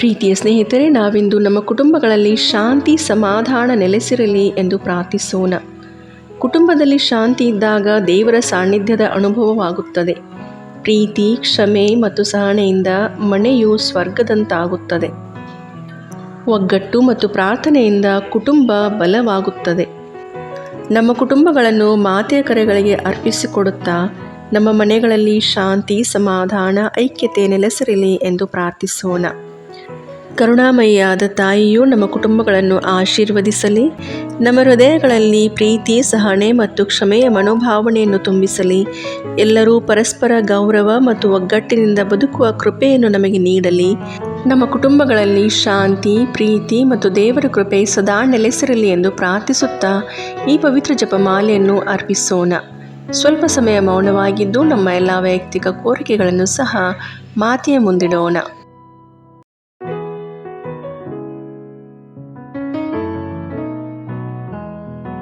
ಪ್ರೀತಿಯ ಸ್ನೇಹಿತರೆ, ನಾವಿಂದು ನಮ್ಮ ಕುಟುಂಬಗಳಲ್ಲಿ ಶಾಂತಿ, ಸಮಾಧಾನ ನೆಲೆಸಿರಲಿ ಎಂದು ಪ್ರಾರ್ಥಿಸೋಣ. ಕುಟುಂಬದಲ್ಲಿ ಶಾಂತಿ ಇದ್ದಾಗ ದೇವರ ಸಾನ್ನಿಧ್ಯದ ಅನುಭವವಾಗುತ್ತದೆ. ಪ್ರೀತಿ, ಕ್ಷಮೆ ಮತ್ತು ಸಹನೆಯಿಂದ ಮನೆಯು ಸ್ವರ್ಗದಂತಾಗುತ್ತದೆ. ಒಗ್ಗಟ್ಟು ಮತ್ತು ಪ್ರಾರ್ಥನೆಯಿಂದ ಕುಟುಂಬ ಬಲವಾಗುತ್ತದೆ. ನಮ್ಮ ಕುಟುಂಬಗಳನ್ನು ಮಾತೆಯ ಕರೆಗಳಿಗೆ ಅರ್ಪಿಸಿಕೊಡುತ್ತಾ, ನಮ್ಮ ಮನೆಗಳಲ್ಲಿ ಶಾಂತಿ, ಸಮಾಧಾನ, ಐಕ್ಯತೆ ನೆಲೆಸಿರಲಿ ಎಂದು ಪ್ರಾರ್ಥಿಸೋಣ. ಕರುಣಾಮಯಿಯಾದ ತಾಯಿಯು ನಮ್ಮ ಕುಟುಂಬಗಳನ್ನು ಆಶೀರ್ವದಿಸಲಿ, ನಮ್ಮ ಹೃದಯಗಳಲ್ಲಿ ಪ್ರೀತಿ, ಸಹನೆ ಮತ್ತು ಕ್ಷಮೆಯ ಮನೋಭಾವನೆಯನ್ನು ತುಂಬಿಸಲಿ. ಎಲ್ಲರೂ ಪರಸ್ಪರ ಗೌರವ ಮತ್ತು ಒಗ್ಗಟ್ಟಿನಿಂದ ಬದುಕುವ ಕೃಪೆಯನ್ನು ನಮಗೆ ನೀಡಲಿ. ನಮ್ಮ ಕುಟುಂಬಗಳಲ್ಲಿ ಶಾಂತಿ, ಪ್ರೀತಿ ಮತ್ತು ದೇವರ ಕೃಪೆ ಸದಾ ನೆಲೆಸಿರಲಿ ಎಂದು ಪ್ರಾರ್ಥಿಸುತ್ತಾ ಈ ಪವಿತ್ರ ಜಪಮಾಲೆಯನ್ನು ಅರ್ಪಿಸೋಣ. ಸ್ವಲ್ಪ ಸಮಯ ಮೌನವಾಗಿದ್ದು ನಮ್ಮ ಎಲ್ಲ ವೈಯಕ್ತಿಕ ಕೋರಿಕೆಗಳನ್ನು ಸಹ ಮಾತೆಯ ಮುಂದಿಡೋಣ.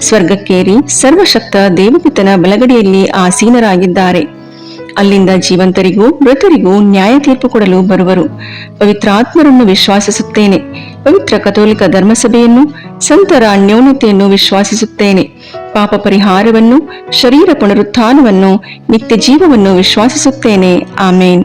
ಸ್ವರ್ಗಕ್ಕೇರಿ ಸರ್ವಶಕ್ತ ದೇವಪಿತನ ಬಲಗಡಿಯಲ್ಲಿ ಆಸೀನರಾಗಿದ್ದಾರೆ. ಅಲ್ಲಿಂದ ಜೀವಂತರಿಗೂ ಮೃತರಿಗೂ ನ್ಯಾಯ ತೀರ್ಪು ಕೊಡಲು ಬರುವರು. ಪವಿತ್ರಾತ್ಮರನ್ನು ವಿಶ್ವಾಸಿಸುತ್ತೇನೆ. ಪವಿತ್ರ ಕಥೋಲಿಕ ಧರ್ಮಸಭೆಯನ್ನು, ಸಂತರ ಅನ್ಯೋನ್ಯತೆಯನ್ನು ವಿಶ್ವಾಸಿಸುತ್ತೇನೆ. ಪಾಪ ಪರಿಹಾರವನ್ನು, ಶರೀರ ಪುನರುತ್ಥಾನವನ್ನು, ನಿತ್ಯ ಜೀವವನ್ನು ವಿಶ್ವಾಸಿಸುತ್ತೇನೆ. ಆಮೇನ್.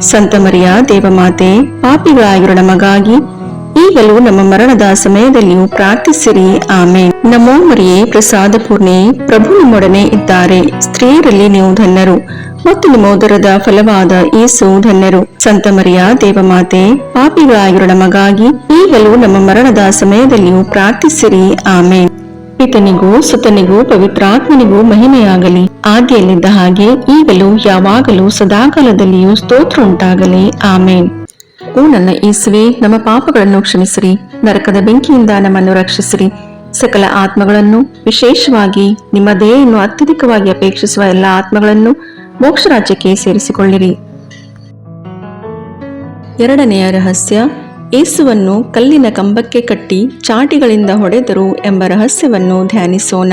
ಸಂತ ಮರಿಯ ದೇವಮಾತೆ, ಪಾಪಿಗಳಾಗಿರೋ ನಮಗಾಗಿ ಈಗಲೂ ನಮ್ಮ ಮರಣದ ಸಮಯದಲ್ಲಿಯೂ ಪ್ರಾರ್ಥಿಸಿರಿ. ಆಮೆ ನಮೋ ಮರಿಯೇ ಪ್ರಸಾದ ಪೂರ್ಣೆ ಪ್ರಭು ನಿಮ್ಮೊಡನೆ ಇದ್ದಾರೆ. ಸ್ತ್ರೀಯರಲ್ಲಿ ನೀವು ಧನ್ಯರು ಮತ್ತು ನಿಮೋದರದ ಫಲವಾದ ಏಸು ಧನ್ಯರು. ಸಂತ ಮರಿಯ ದೇವಮಾತೆ, ಪಾಪಿಗಳಾಗಿರೋ ನಮಗಾಗಿ ಈಗಲೂ ನಮ್ಮ ಮರಣದ ಸಮಯದಲ್ಲಿಯೂ ಪ್ರಾರ್ಥಿಸಿರಿ. ಆಮೆ ಪಿತನಿಗೂ ಸುತನಿಗೂ ಪವಿತ್ರಾತ್ಮನಿಗೂ ಮಹಿಮೆಯಾಗಲಿ. ಆದಿಯಲ್ಲಿದ್ದ ಹಾಗೆ ಈಗಲೂ ಯಾವಾಗಲೂ ಸದಾಕಾಲದಲ್ಲಿಯೂ ಸ್ತೋತ್ರ ಉಂಟಾಗಲಿ. ಆಮೇನ್. ಓ ನನ್ನ ಯೇಸುವೆ, ನಮ್ಮ ಪಾಪಗಳನ್ನು ಕ್ಷಮಿಸಿರಿ. ನರಕದ ಬೆಂಕಿಯಿಂದ ನಮ್ಮನ್ನು ರಕ್ಷಿಸಿರಿ. ಸಕಲ ಆತ್ಮಗಳನ್ನು, ವಿಶೇಷವಾಗಿ ನಿಮ್ಮ ದೇಹವನ್ನು ಅತ್ಯಧಿಕವಾಗಿ ಅಪೇಕ್ಷಿಸುವ ಎಲ್ಲ ಆತ್ಮಗಳನ್ನು ಮೋಕ್ಷ ರಾಜ್ಯಕ್ಕೆ ಸೇರಿಸಿಕೊಳ್ಳಿರಿ. ಎರಡನೆಯ ರಹಸ್ಯ ಏಸುವನ್ನು ಕಲ್ಲಿನ ಕಂಬಕ್ಕೆ ಕಟ್ಟಿ ಚಾಟಿಗಳಿಂದ ಹೊಡೆದರು ಎಂಬ ರಹಸ್ಯವನ್ನು ಧ್ಯಾನಿಸೋಣ.